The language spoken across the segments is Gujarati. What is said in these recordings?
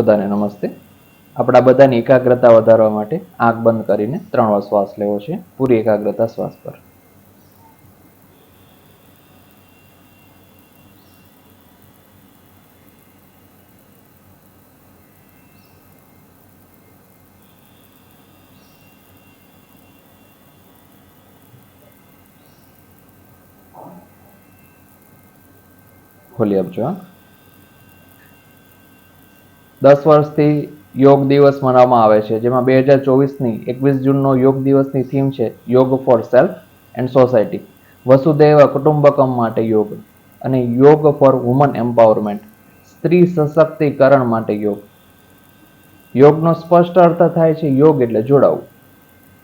બધાને નમસ્તે. આપણા બધાની એકાગ્રતા વધારવા માટે આંખ બંધ કરીને ત્રણ વાર શ્વાસ લેવો છે. પૂરી એકાગ્રતા શ્વાસ પર. ખોલી આપજો આંખ દસ વર્ષથી યોગ દિવસ મનાવવામાં આવે છે, જેમાં બે હજાર ચોવીસની એકવીસ જૂનનો યોગ દિવસની થીમ છે, yoga for self and society Vasudhaiva Kutumbakam માટે યોગ અને યોગ ફોર વુમન એમ્પાવરમેન્ટ સ્ત્રી સશક્તિકરણ માટે યોગ. યોગનો સ્પષ્ટ અર્થ થાય છે યોગ એટલે જોડાવું.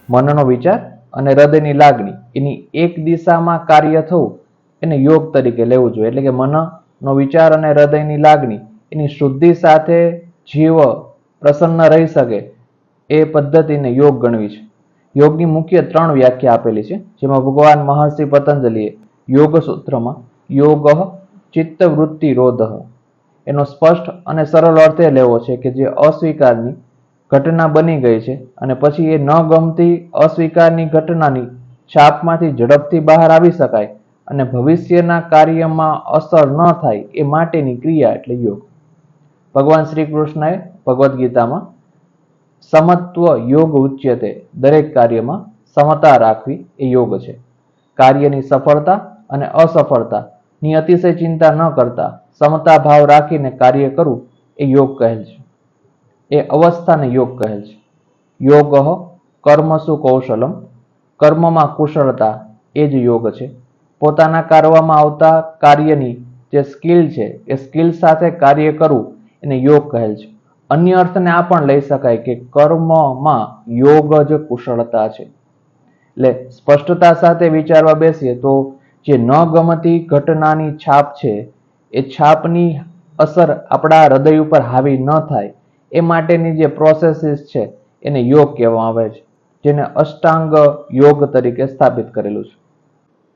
મનનો વિચાર અને હૃદયની લાગણી, એની એક દિશામાં કાર્ય થવું, એને યોગ તરીકે લેવું જોઈએ. એટલે કે મનનો વિચાર અને હૃદયની લાગણી, એની શુદ્ધિ સાથે જીવ પ્રસન્ન રહી શકે એ પદ્ધતિને યોગ ગણવી છે. યોગની મુખ્ય ત્રણ વ્યાખ્યા આપેલી છે, જેમાં ભગવાન મહર્ષિ પતંજલિએ યોગ સૂત્રમાં યોગ, ચિત્તવૃત્તિ, રોધ એનો સ્પષ્ટ અને સરળ અર્થ એ લેવો છે કે જે અસ્વીકારની ઘટના બની ગઈ છે અને પછી એ ન ગમતી અસ્વીકારની ઘટનાની છાપમાંથી ઝડપથી બહાર આવી શકાય અને ભવિષ્યના કાર્યમાં અસર ન થાય એ માટેની ક્રિયા એટલે યોગ. ભગવાન શ્રી કૃષ્ણએ ભગવદ્ ગીતામાં સમત્વ યોગ ઉચ્યતે દરેક કાર્યમાં સમતા રાખવી એ યોગ છે. કાર્યની સફળતા અને અસફળતાની અતિશય ચિંતા ન કરતા સમતા ભાવ રાખીને કાર્ય કરવું એ યોગ કહેલ છે. એ અવસ્થાને યોગ કહેલ છે. યોગ કર્મસુ કૌશલમ. કર્મમાં કુશળતા એ જ યોગ છે. પોતાના કરવામાં આવતા કાર્યની જે સ્કિલ છે એ સ્કિલ સાથે કાર્ય કરવું એને યોગ કહેલ છે. અન્ય અર્થને આ પણ લઈ શકાય કે કર્મમાં યોગ જ કુશળતા છે. એટલે સ્પષ્ટતા સાથે વિચારવા બેસીએ તો જે ન ગમતી ઘટનાની છાપ છે, એ છાપની અસર આપણા હૃદય ઉપર હાવી ન થાય, એ માટેની જે પ્રોસેસીસ છે, એને યોગ કહેવામાં આવે છે, જેને અષ્ટાંગ યોગ તરીકે સ્થાપિત કરેલું છે.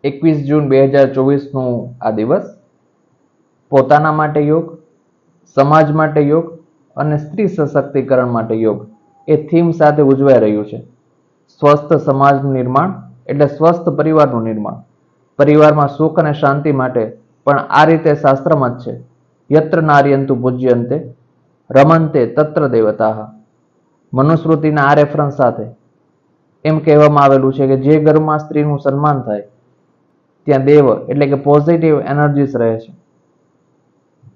એકવીસ જૂન બે હજાર ચોવીસનું આ દિવસ. પોતાના માટે યોગ સમાજ માટે યોગ અને સ્ત્રી સશક્તિકરણ માટે યોગ એ થીમ સાથે ઉજવાઈ રહ્યું છે. સ્વસ્થ સમાજનું નિર્માણ એટલે સ્વસ્થ પરિવારનું નિર્માણ. પરિવારમાં સુખ અને શાંતિ માટે પણ આ રીતે શાસ્ત્રમાં જ છે. યત્ર નાર્યંતુ પૂજ્યંતે, રમંતે તત્ર દેવતા. મનુસ્મૃતિના આ રેફરન્સ સાથે એમ કહેવામાં આવેલું છે કે જે ઘરમાં સ્ત્રીનું સન્માન થાય, ત્યાં દેવ એટલે કે પોઝિટિવ એનર્જીસ રહે છે.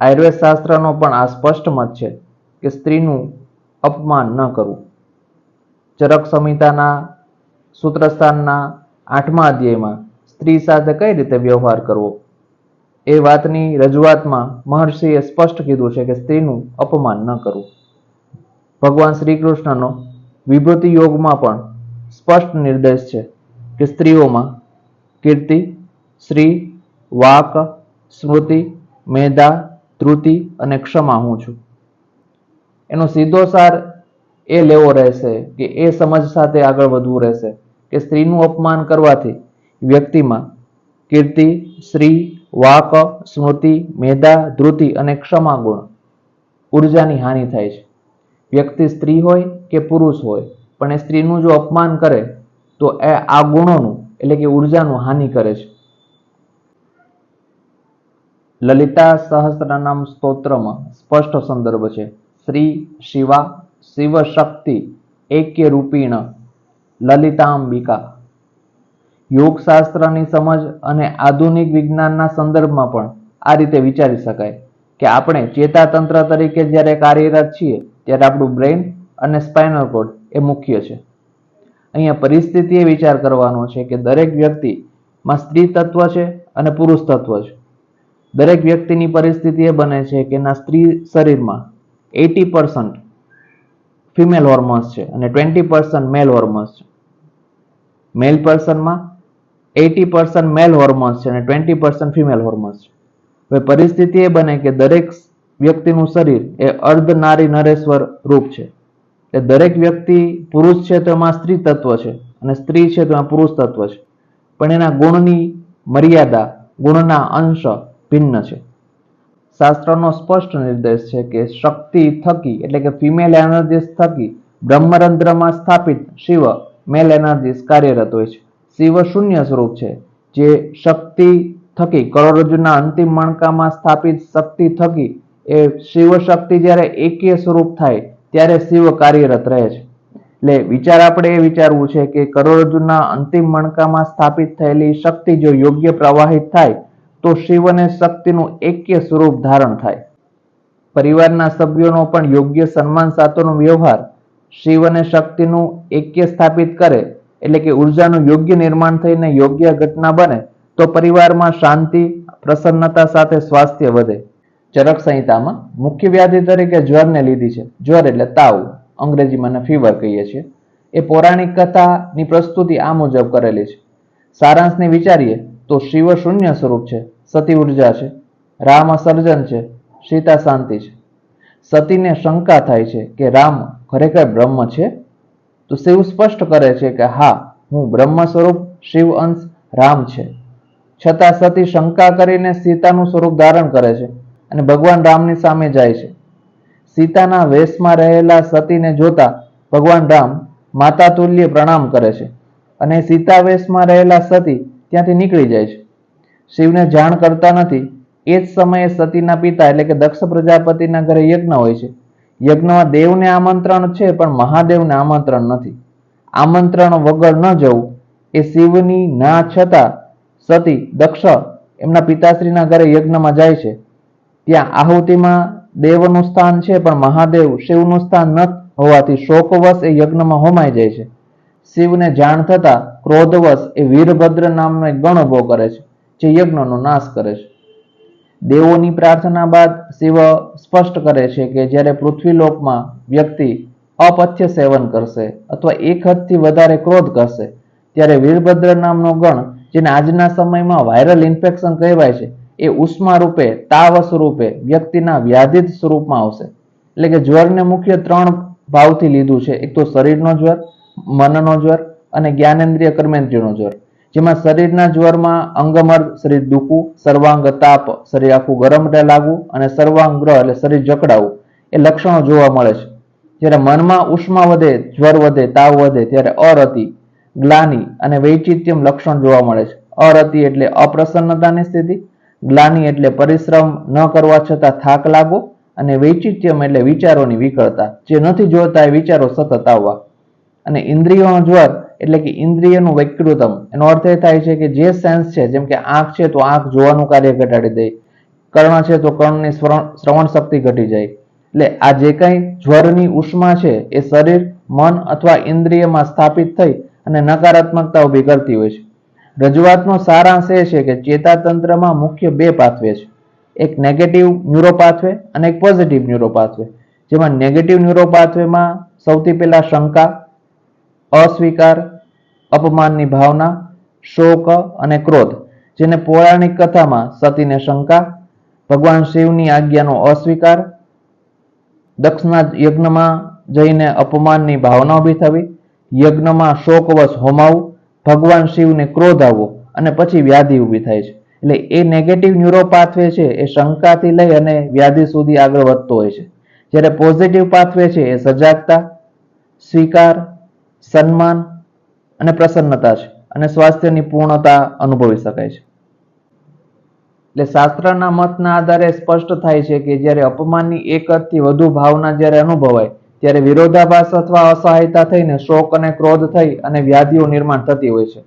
આયુર્વેદ શાસ્ત્રનો પણ આ સ્પષ્ટ મત છે કે સ્ત્રીનું અપમાન ન કરવું. ચરક સંહિતાના સૂત્રસ્થાનના આઠમા અધ્યાયમાં સ્ત્રી સાથે કઈ રીતે વ્યવહાર કરવો? એ વાતની રજૂઆતમાં મહર્ષિએ સ્પષ્ટ કીધું છે કે સ્ત્રીનું અપમાન ન કરવું. ભગવાન શ્રી કૃષ્ણનો વિભૂતિ યોગમાં પણ સ્પષ્ટ નિર્દેશ છે કે સ્ત્રીઓમાં કીર્તિ શ્રી વાક, સ્મૃતિ, મેધા ધ્રુતિ અને ક્ષમા હું છું. એનો સીધો સાર એ લેવો રહેશે કે એ સમજ સાથે આગળ વધવું રહેશે કે સ્ત્રીનું અપમાન કરવાથી વ્યક્તિમાં કીર્તિ, શ્રી, વાક, સ્મૃતિ, મેધા, ધ્રુતિ અને ક્ષમા ગુણ ઉર્જાની હાનિ થાય છે. વ્યક્તિ સ્ત્રી હોય કે પુરુષ હોય, પણ એ સ્ત્રીનું જો અપમાન કરે, તો એ આ ગુણોનું, એટલે કે ઉર્જાનું હાનિ કરે છે. લલિતા સહસ્રનામ સ્તોત્રમાં સ્પષ્ટ સંદર્ભ છે. શ્રી શિવા શિવ શક્તિ એક્ય રૂપીણ લલિતાંબિકા. યોગશાસ્ત્રની સમજ અને આધુનિક વિજ્ઞાનના સંદર્ભમાં પણ આ રીતે વિચારી શકાય કે આપણે ચેતાતંત્ર તરીકે જ્યારે કાર્યરત છીએ, ત્યારે આપણું બ્રેઇન અને સ્પાઇનલ કોડ એ મુખ્ય છે. અહીંયા પરિસ્થિતિ એ વિચાર કરવાનો છે કે દરેક વ્યક્તિમાં સ્ત્રી તત્વ છે અને પુરુષ તત્વ છે. દરેક વ્યક્તિની પરિસ્થિતિ એ બને છે કે એના સ્ત્રી શરીરમાં એટી પર્સન્ટ ફિમેલ હોર્મોન્સ છે અને ટ્વેન્ટી પર્સન્ટ મેલ હોર્મોન્સ છે. મેલ પર્સનમાં એટી પર્સન્ટ મેલ હોર્મોન્સ છે અને ટ્વેન્ટી પર્સન્ટ ફિમેલ હોર્મોન્સ છે. હવે પરિસ્થિતિ એ બને કે દરેક વ્યક્તિનું શરીર એ અર્ધ નારી નરેશ્વર રૂપ છે. એ દરેક વ્યક્તિ પુરુષ છે તો એમાં સ્ત્રી તત્વ છે અને સ્ત્રી છે તો એમાં પુરુષ તત્વ છે. પણ એના ગુણની મર્યાદા, ગુણના અંશ ભિન્ન છે. શાસ્ત્રનો સ્પષ્ટ નિર્દેશ છે કે શક્તિ થકી, એટલે કે ફિમેલ એનર્જીસ થકી, બ્રહ્મરંધ્રમાં સ્થાપિત શિવ મેલ એનર્જીસ કાર્યરત હોય છે. શિવ શૂન્ય સ્વરૂપ છે, જે શક્તિ થકી, કરોડરજ્જુના અંતિમ મણકામાં સ્થાપિત શક્તિ થકી, એ શિવ શક્તિ જ્યારે એકીય સ્વરૂપ થાય, ત્યારે શિવ કાર્યરત રહે છે. એટલે વિચાર આપણે એ વિચારવું છે કે કરોડરજ્જુના અંતિમ મણકામાં સ્થાપિત થયેલી શક્તિ જો યોગ્ય પ્રવાહિત થાય તો શિવ અને શક્તિનું એક્ય સ્વરૂપ ધારણ થાય. પરિવારના સભ્યોનો પણ યોગ્ય સન્માન સાથેનો વ્યવહાર શિવ અને શક્તિનું એક્ય સ્થાપિત કરે, એટલે કે ઉર્જાનું યોગ્ય નિર્માણ થઈને યોગ્ય ઘટના બને, તો પરિવારમાં શાંતિ, પ્રસન્નતા સાથે સ્વાસ્થ્ય વધે. ચરક સંહિતામાં મુખ્ય વ્યાધિ તરીકે જ્વરને લીધી છે. જ્વર એટલે તાવ, અંગ્રેજીમાં ફીવર કહીએ છીએ. એ પૌરાણિક કથાની પ્રસ્તુતિ આ મુજબ કરેલી છે. સારાંશને વિચારીએ તો શિવ શૂન્ય સ્વરૂપ છે. સતી ઊર્જા છે, રામ સર્જન છે, સીતા શાંતિ છે. સતીને શંકા થાય છે કે રામ ખરેખર બ્રહ્મ છે? તો શિવ સ્પષ્ટ કરે છે કે હા, હું બ્રહ્મ સ્વરૂપ શિવ અંશ રામ છે. છતાં સતી શંકા કરીને સીતાનું સ્વરૂપ ધારણ કરે છે અને ભગવાન રામની સામે જાય છે. સીતાના વેશમાં રહેલા સતીને જોતા ભગવાન રામ માતા તુલ્ય પ્રણામ કરે છે અને સીતા વેશમાં રહેલા સતી ત્યાંથી નીકળી જાય છે. શિવને જાણ કરતા નથી. એ જ સમયે સતીના પિતા એટલે કે દક્ષ પ્રજાપતિના ઘરે યજ્ઞ હોય છે. યજ્ઞમાં દેવને આમંત્રણ છે, પણ મહાદેવને આમંત્રણ નથી. આમંત્રણ વગર ન જવું. એ શિવની ના છતાં સતી, દક્ષ એમના પિતાશ્રીના ઘરે યજ્ઞમાં જાય છે. ત્યાં આહુતિમાં દેવનું સ્થાન છે, પણ મહાદેવ શિવનું સ્થાન ન હોવાથી શોકવશ એ યજ્ઞમાં હોમાઈ જાય છે. શિવને જાણ થતા ક્રોધવશ એ વીરભદ્ર નામનો એક ગણ ઊભો કરે છે. જે યજ્ઞનો નાશ કરે છે. દેવોની પ્રાર્થના બાદ શિવ સ્પષ્ટ કરે છે કે જ્યારે પૃથ્વીલોકમાં વ્યક્તિ અપથ્ય સેવન કરશે અથવા એક હદથી વધારે ક્રોધ કરશે ત્યારે વીરભદ્ર નામનો ગણ, જેને આજના સમયમાં વાયરલ ઇન્ફેક્શન કહેવાય છે, એ ઉષ્મા રૂપે તાવ સ્વરૂપે વ્યક્તિના વ્યાધિત સ્વરૂપમાં આવશે. એટલે કે જ્વરને મુખ્ય ત્રણ ભાવથી લીધું છે. એક તો શરીરનો જ્વર, મનનો જ્વર અને જ્ઞાનેન્દ્રિય કર્મેન્દ્રિયનો જ્વર. જેમાં શરીરના જ્વરમાં અંગમર્દ શરીર દુખવું, સર્વાંગ તાપ, શરીર આખું ગરમ લાગવું અને સર્વાંગ ગ્રહ એટલે શરીર જકડાવું એ લક્ષણો જોવા મળે છે. જ્યારે મનમાં ઉષ્મા વધે, જ્વર વધે, તાવ વધે, ત્યારે અરતિ, ગ્લાની અને વૈચિત્યમ લક્ષણ જોવા મળે છે. અરતિ એટલે અપ્રસન્નતાની સ્થિતિ, ગ્લાની એટલે પરિશ્રમ ન કરવા છતાં થાક લાગવો અને વૈચિત્યમ એટલે વિચારોની વિકળતા. જે નથી જોતા એ વિચારો સતત આવવા. અને ઇન્દ્રિયોનો જ્વર એટલે કે ઇન્દ્રિયનું વૈકૃતમ એનો અર્થ એ થાય છે કે જે સેન્સ છે, જેમ કે આંખ છે, તો આંખ જોવાનું કાર્ય ઘટાડી દે. કર્ણ છે, તો કર્ણની શ્રવણ શક્તિ ઘટી જાય. એટલે આ જે કંઈ જ્વરની ઉષ્મા છે, એ શરીર, મન અથવા ઇન્દ્રિયમાં સ્થાપિત થઈ અને નકારાત્મકતા ઊભી કરતી હોય છે. રજૂઆતનો સારાંશ એ છે કે ચેતાતંત્રમાં મુખ્ય બે પાથવે છે. એક નેગેટિવ ન્યુરો પાથવે અને એક પોઝિટિવ ન્યુરો પાથવે જેમાં નેગેટિવ ન્યુરો પાથવેમાં સૌથી પહેલા શંકા અસ્વીકાર, અપમાનની ભાવના, શોક અને ક્રોધ, જેને પૌરાણિક કથામાં સતીને શંકા, ભગવાન શિવની આજ્ઞાનો અસ્વીકાર દક્ષના યજ્ઞમાં જઈને અપમાનની ભાવના ઊભી થવી, યજ્ઞમાં શોકવશ હોમાવું, ભગવાન શિવને ક્રોધ આવવો અને પછી વ્યાધિ ઊભી થાય છે. એટલે એ નેગેટિવ ન્યુરો પાથવે છે એ શંકાથી લઈ અને વ્યાધિ સુધી આગળ વધતો હોય છે. જ્યારે પોઝિટિવ પાથવે છે એ સજાગતા, સ્વીકાર સન્માન અને પ્રસન્નતા છે અને સ્વાસ્થ્યની પૂર્ણતા અનુભવી શકાય છે. એટલે શાસ્ત્રના મતના આધારે સ્પષ્ટ થાય છે કે જ્યારે અપમાનની એક અર્થથી વધુ ભાવના જ્યારે અનુભવાય, ત્યારે વિરોધાભાસ અથવા અસહાયતા થઈને શોક અને ક્રોધ થઈ અને વ્યાધિઓ નિર્માણ થતી હોય છે.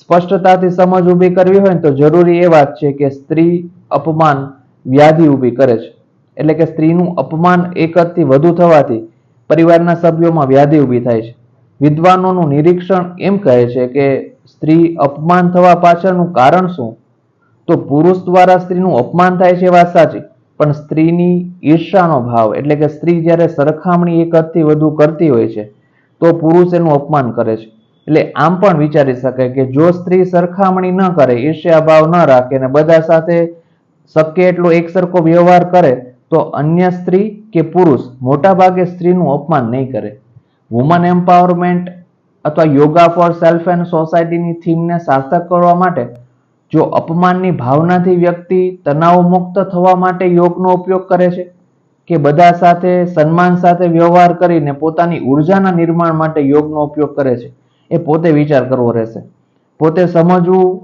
સ્પષ્ટતાથી સમજ ઊભી કરવી હોય તો જરૂરી એ વાત છે કે સ્ત્રી અપમાન વ્યાધિ ઊભી કરે છે. એટલે કે સ્ત્રીનું અપમાન એક થી વધુ થવાથી પરિવારના સભ્યોમાં વ્યાધિ ઊભી થાય છે. વિદ્વાનોનું નિરીક્ષણ એમ કહે છે કે સ્ત્રી અપમાન થવા પાછળનું કારણ શું? તો પુરુષ દ્વારા સ્ત્રીનું અપમાન થાય છે વાત સાચી. પણ સ્ત્રીની ઈર્ષાનો ભાવ, એટલે કે સ્ત્રી જ્યારે સરખામણી એક હદથી વધુ કરતી હોય છે, તો પુરુષ એનું અપમાન કરે છે. એટલે આમ પણ વિચારી શકાય કે જો સ્ત્રી સરખામણી ન કરે, ઈર્ષ્યા ભાવ ન રાખે અને બધા સાથે શક્ય એટલો એક સરખો વ્યવહાર કરે, તો અન્ય સ્ત્રી કે પુરુષ મોટાભાગે સ્ત્રીનું અપમાન નહીં કરે. વુમન એમ્પાવરમેન્ટ અથવા યોગા ફોર સેલ્ફ એન્ડ સોસાયટીની થીમને સાર્થક કરવા માટે જો અપમાનની ભાવનાથી વ્યક્તિ તણાવ મુક્ત થવા માટે યોગનો ઉપયોગ કરે છે, કે બધા સાથે સન્માન સાથે વ્યવહાર કરીને પોતાની ઉર્જાના નિર્માણ માટે યોગનો ઉપયોગ કરે છે, એ પોતે વિચાર કરવો રહેશે. પોતે સમજવું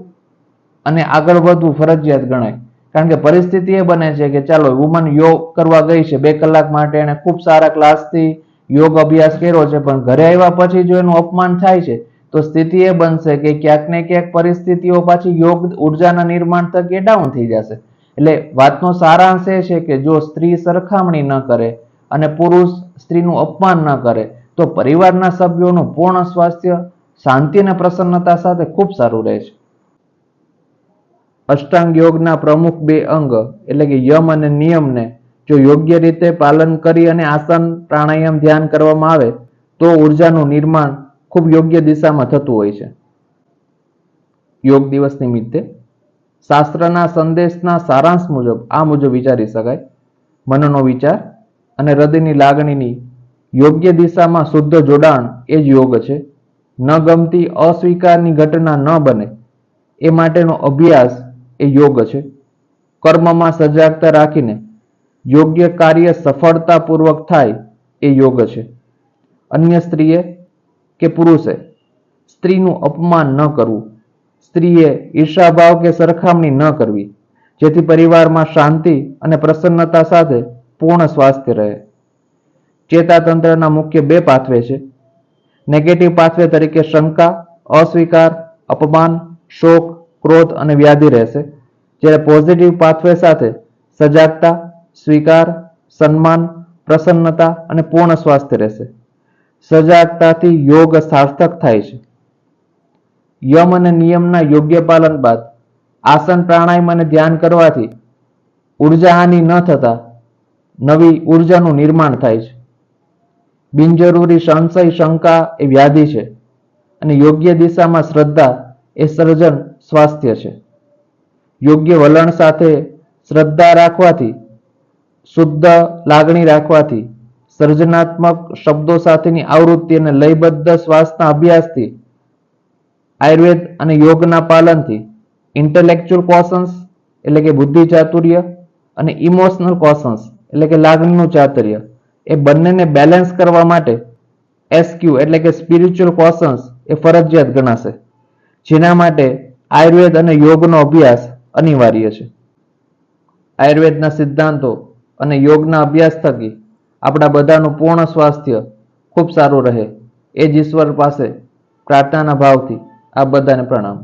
અને આગળ વધવું ફરજિયાત ગણાય. કારણ કે પરિસ્થિતિ એ બને છે કે ચાલો વુમન યોગ કરવા ગઈ છે, બે કલાક માટે એને ખૂબ સારા ક્લાસથી યોગ અભ્યાસ કર્યો છે, પણ ઘરે આવ્યા પછી જો એનું અપમાન થાય છે, તો સ્થિતિ એ બનશે કે ક્યાંક ને ક્યાંક પરિસ્થિતિઓ પાછી યોગ ઉર્જાના નિર્માણ થકી ડાઉન થઈ જશે. એટલે વાતનો સારાંશ એ છે કે જો સ્ત્રી સરખામણી ન કરે અને પુરુષ સ્ત્રીનું અપમાન ન કરે, તો પરિવારના સભ્યોનું પૂર્ણ સ્વાસ્થ્ય, શાંતિ અને પ્રસન્નતા સાથે ખૂબ સારું રહે છે. અષ્ટાંગ યોગના પ્રમુખ બે અંગ, એટલે કે યમ અને નિયમને જો યોગ્ય રીતે પાલન કરી અને આસન પ્રાણાયામ ધ્યાન કરવામાં આવે, તો ઉર્જાનું નિર્માણ ખૂબ યોગ્ય દિશામાં થતું હોય છે. યોગ દિવસ નિમિત્તે શાસ્ત્રના સંદેશના સારાંશ મુજબ આ મુજબ વિચારી શકાય. મનનો વિચાર અને હૃદયની લાગણીની યોગ્ય દિશામાં શુદ્ધ જોડાણ એ જ યોગ છે. ન ગમતી અસ્વીકારની ઘટના ન બને, એ માટેનો અભ્યાસ એ યોગ છે. કર્મમાં સજાગતા રાખીને યોગ્ય કાર્ય સફળતાપૂર્વક થાય એ યોગ છે. અન્ય સ્ત્રીએ કે પુરુષે, સ્ત્રીનું અપમાન ન કરવું. સ્ત્રીએ ઈર્ષાભાવ કે સરખામણી ન કરવી, જેથી પરિવારમાં શાંતિ અને પ્રસન્નતા સાથે પૂર્ણ સ્વાસ્થ્ય રહે. ચેતાતંત્રના મુખ્ય બે પાથવે છે. નેગેટિવ પાથવે તરીકે શંકા, અસ્વીકાર, અપમાન, શોક, ક્રોધ અને વ્યાધિ રહેશે. જ્યારે પોઝિટિવ પાથવે સાથે સજાગતા સ્વીકાર, સન્માન, પ્રસન્નતા અને પૂર્ણ સ્વાસ્થ્ય રહેશે. સજાગતાથી યોગ સાર્થક થાય છે. યમ અને નિયમના યોગ્ય પાલન બાદ આસન પ્રાણાયામ અને ધ્યાન કરવાથી ઊર્જા ન થતા નવી ઉર્જાનું નિર્માણ થાય છે. બિનજરૂરી સંશય, શંકા એ વ્યાધિ છે અને યોગ્ય દિશામાં શ્રદ્ધા એ સર્જન સ્વાસ્થ્ય છે. યોગ્ય વલણ સાથે શ્રદ્ધા રાખવાથી શુદ્ધ લાગણી રાખવાથી સર્જનાત્મક શબ્દો સાથેની આવૃત્તિ અને લયબદ્ધ શ્વાસના અભ્યાસથી આયુર્વેદ અને યોગના પાલનથી ઇન્ટેલેક્ચ્યુઅલ કોશન્સ એટલે કે બુદ્ધિ ચાતુર્ય અને ઇમોશનલ કોશન્સ એટલે કે લાગણીનું ચાતુર્ય એ બંનેને બેલેન્સ કરવા માટે એસક્યુ એટલે કે સ્પિરિચ્યુઅલ કોશન્સ એ ફરજિયાત ગણાશે, જેના માટે આયુર્વેદ અને યોગનો અભ્યાસ અનિવાર્ય છે. આયુર્વેદના સિદ્ધાંતો અને યોગના અભ્યાસ થકી આપણા બધાનું પૂર્ણ સ્વાસ્થ્ય ખૂબ સારું રહે. એ જ ઈશ્વર પાસે પ્રાર્થનાના ભાવથી આ બધાને પ્રણામ.